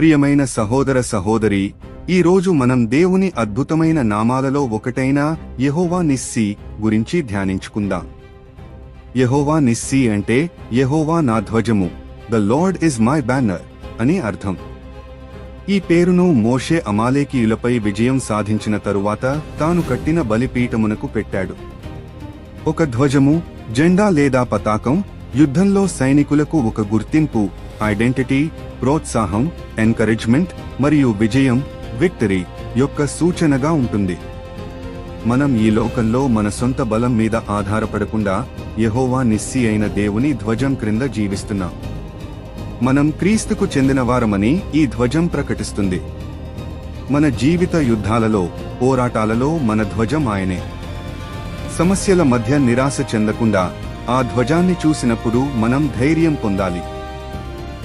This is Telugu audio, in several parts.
ప్రియమైన సహోదర సహోదరి ఈ రోజు మనం దేవుని అద్భుతమైన నామాలలో ఒకటైన యహోవా నిస్సి గురించి ధ్యానించుకుందాం. యెహోవా నిస్సి అంటే యెహోవా నా ధ్వజము the Lord is my banner అని అర్థం. ఈ పేరును మోషే అమాలేకీయులపై విజయం సాధించిన తరువాత తాను కట్టిన బలిపీఠమునకు పెట్టాడు. ఒక ధ్వజము జెండా లేదా పతాకం యుద్ధంలో సైనికులకు ఒక గుర్తింపు ఐడెంటిటీ ప్రోత్సాహం ఎంకరేజ్మెంట్ మరియు విజయం విక్టరీ యొక్క సూచనగా ఉంటుంది. మనం ఈ లోకంలో మన సొంత బలం మీద ఆధారపడకుండా యహోవా నిస్సి అయిన దేవుని ధ్వజం క్రింద జీవిస్తున్నాం. మనం క్రీస్తుకు చెందినవారమని ఈ ధ్వజం ప్రకటిస్తుంది. మన జీవిత యుద్ధాలలో పోరాటాలలో మన ధ్వజం ఆయనే. సమస్యల మధ్య నిరాశ చెందకుండా ఆ ధ్వజాన్ని చూసినప్పుడు మనం ధైర్యం పొందాలి.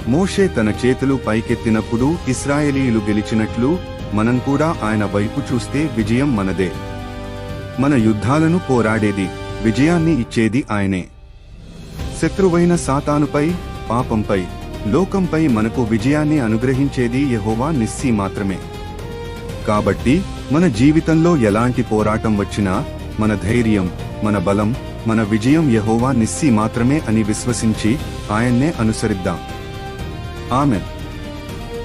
మోషే తన చేతులు పైకెత్తినప్పుడు ఇస్రాయేలీలు గెలిచినట్లు మనం కూడా ఆయన వైపు చూస్తే విజయం మనదే. మన యుద్ధాలను పోరాడేది విజయాన్ని ఇచ్చేది ఆయనే. శత్రువైన సాతానుపై పాపంపై లోకంపై మనకు విజయాన్ని అనుగ్రహించేది యహోవా నిస్సి మాత్రమే. కాబట్టి మన జీవితంలో ఎలాంటి పోరాటం వచ్చినా మన ధైర్యం మన బలం మన విజయం యహోవా నిస్సి మాత్రమే అని విశ్వసించి ఆయన్నే అనుసరిద్దాం. Amen.